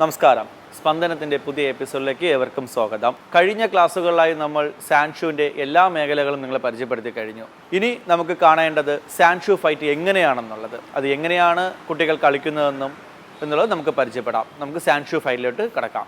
നമസ്കാരം. സ്പന്ദനത്തിന്റെ പുതിയ എപ്പിസോഡിലേക്ക് ഏവർക്കും സ്വാഗതം. കഴിഞ്ഞ ക്ലാസ്സുകളിലായി നമ്മൾ സാൻഷുവിന്റെ എല്ലാ മേഖലകളും നിങ്ങളെ പരിചയപ്പെടുത്തി കഴിഞ്ഞു. ഇനി നമുക്ക് കാണേണ്ടത് സാൻഷു ഫൈറ്റ് എങ്ങനെയാണെന്നുള്ളത്. അത് എങ്ങനെയാണ് കുട്ടികൾ കളിക്കുന്നതെന്നും എന്നുള്ളത് നമുക്ക് പരിചയപ്പെടാം. നമുക്ക് സാൻഷു ഫൈറ്റിലോട്ട് കിടക്കാം.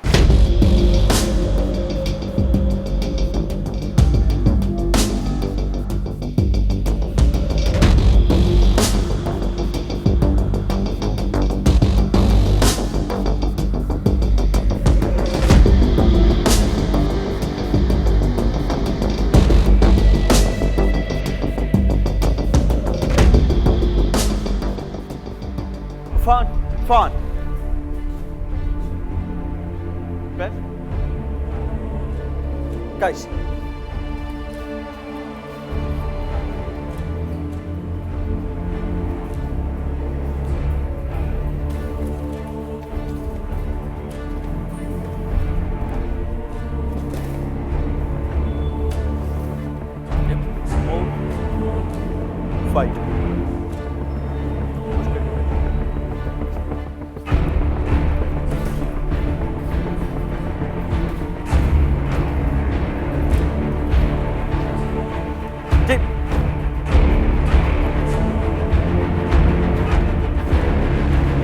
fun. Ben? Guys. Yep. Fight.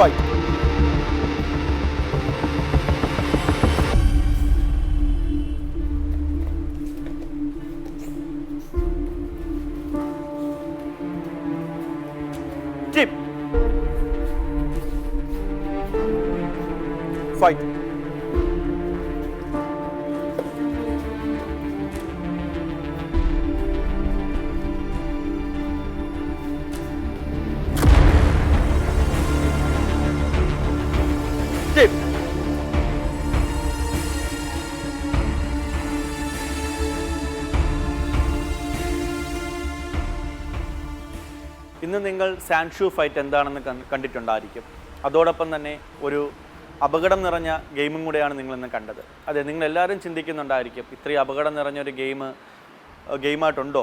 vậy. Fight ഇന്ന് നിങ്ങൾ സാൻഷു ഫൈറ്റ് എന്താണെന്ന് കണ്ടിട്ടുണ്ടായിരിക്കും. അതോടൊപ്പം തന്നെ ഒരു അപകടം നിറഞ്ഞ ഗെയിമും കൂടെയാണ് നിങ്ങളിന്ന് കണ്ടത്. അതെ നിങ്ങൾ എല്ലാവരും ചിന്തിക്കുന്നുണ്ടായിരിക്കും ഇത്രയും അപകടം നിറഞ്ഞൊരു ഗെയിം ഗെയിമായിട്ടുണ്ടോ?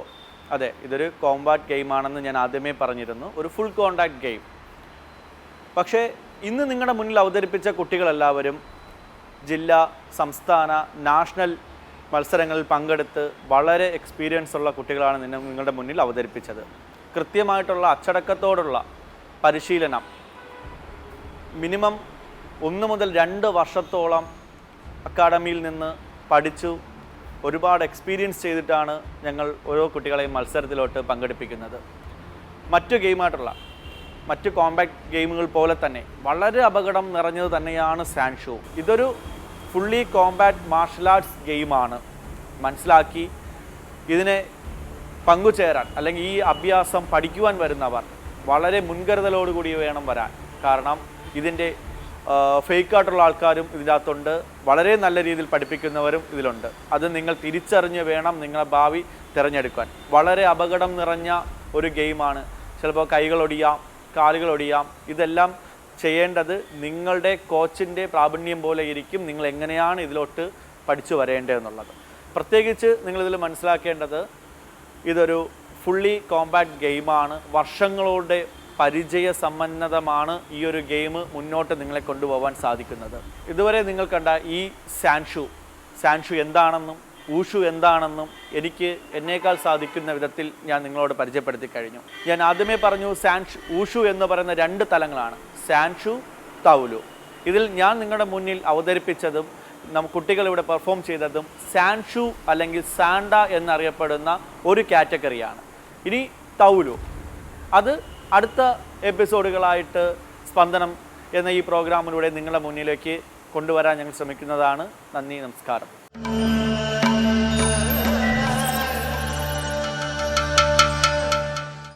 അതെ ഇതൊരു കോമ്പാറ്റ് ഗെയിമാണെന്ന് ഞാൻ ആദ്യമേ പറഞ്ഞിരുന്നു ഒരു ഫുൾ കോണ്ടാക്ട് ഗെയിം പക്ഷേ ഇന്ന് നിങ്ങളുടെ മുന്നിൽ അവതരിപ്പിച്ച കുട്ടികളെല്ലാവരും ജില്ലാ സംസ്ഥാന നാഷണൽ മത്സരങ്ങളിൽ പങ്കെടുത്ത് വളരെ എക്സ്പീരിയൻസ് ഉള്ള കുട്ടികളാണ് നിന്നെ നിങ്ങളുടെ മുന്നിൽ അവതരിപ്പിച്ചത്. കൃത്യമായിട്ടുള്ള അച്ചടക്കത്തോടുള്ള പരിശീലനം. മിനിമം ഒന്ന് മുതൽ രണ്ട് വർഷത്തോളം അക്കാഡമിയിൽ നിന്ന് പഠിച്ചു. ഒരുപാട് എക്സ്പീരിയൻസ് ചെയ്തിട്ടാണ് ഞങ്ങൾ ഓരോ കുട്ടികളെയും മത്സരത്തിലോട്ട് പങ്കെടുപ്പിക്കുന്നത്. മറ്റു ഗെയിമായിട്ടുള്ള മറ്റു കോമ്പാക്ട് ഗെയിമുകൾ പോലെ തന്നെ വളരെ അപകടം നിറഞ്ഞത് തന്നെയാണ് സാൻഷോ. ഇതൊരു ഫുള്ളി കോമ്പാക്ട് മാർഷൽ ആർട്സ് ഗെയിമാണ്. മനസ്സിലാക്കി ഇതിനെ പങ്കുചേരാൻ അല്ലെങ്കിൽ ഈ അഭ്യാസം പഠിക്കുവാൻ വരുന്നവർ വളരെ മുൻകരുതലോടുകൂടി വേണം വരാൻ. കാരണം ഇതിന്റെ ഫേക്കായിട്ടുള്ള ആൾക്കാരും ഇതിനകത്തുണ്ട്. വളരെ നല്ല രീതിയിൽ പഠിപ്പിക്കുന്നവരും ഇതിലുണ്ട്. അത് നിങ്ങൾ തിരിച്ചറിഞ്ഞ് വേണം നിങ്ങളെ ഭാവി തിരഞ്ഞെടുക്കാൻ വളരെ അപകടം നിറഞ്ഞ ഒരു ഗെയിമാണ്. ചിലപ്പോൾ കൈകളൊടിയാം കാലുകളൊടിയാം ഇതെല്ലാം ചെയ്യേണ്ടത് നിങ്ങളുടെ കോച്ചിന്റെ പ്രാബല്യം പോലെ ഇരിക്കും. നിങ്ങൾ എങ്ങനെയാണ് ഇതിലോട്ട് പഠിച്ചു വരേണ്ടതെന്നുള്ളത്. പ്രത്യേകിച്ച് നിങ്ങളിതിൽ മനസ്സിലാക്കേണ്ടത് ഇതൊരു ഫുള്ളി കോമ്പാക്ട് ഗെയിമാണ് വർഷങ്ങളുടെ പരിചയ സമ്പന്നതമാണ് ഈ ഒരു ഗെയിം മുന്നോട്ട് നിങ്ങളെ കൊണ്ടുപോകാൻ സാധിക്കുന്നത്. ഇതുവരെ നിങ്ങൾ കണ്ട ഈ സാൻഷു സാൻഷു എന്താണെന്നും ഊഷു എന്താണെന്നും എനിക്ക് എന്നേക്കാൾ സാധിക്കുന്ന വിധത്തിൽ ഞാൻ നിങ്ങളോട് പരിചയപ്പെടുത്തി കഴിഞ്ഞു. ഞാൻ ആദ്യമേ പറഞ്ഞു സാൻഷു ഊഷു എന്ന് പറയുന്ന രണ്ട് തലങ്ങളാണ് സാൻഷു തൗലു. ഇതിൽ ഞാൻ നിങ്ങളുടെ മുന്നിൽ അവതരിപ്പിച്ചതും നമ്മ കുട്ടികൾ ഇവിടെ പെർഫോം ചെയ്തതും സാൻഷു അല്ലെങ്കിൽ സാൻഡ എന്നറിയപ്പെടുന്ന ഒരു കാറ്റഗറിയാണ്. ഇനി തൗലു. അത് അടുത്ത എപ്പിസോഡുകളായിട്ട് സ്പന്ദനം എന്ന ഈ പ്രോഗ്രാമിലൂടെ നിങ്ങളുടെ മുന്നിലേക്ക് കൊണ്ടുവരാൻ ഞങ്ങൾ ശ്രമിക്കുന്നതാണ്. നന്ദി നമസ്കാരം.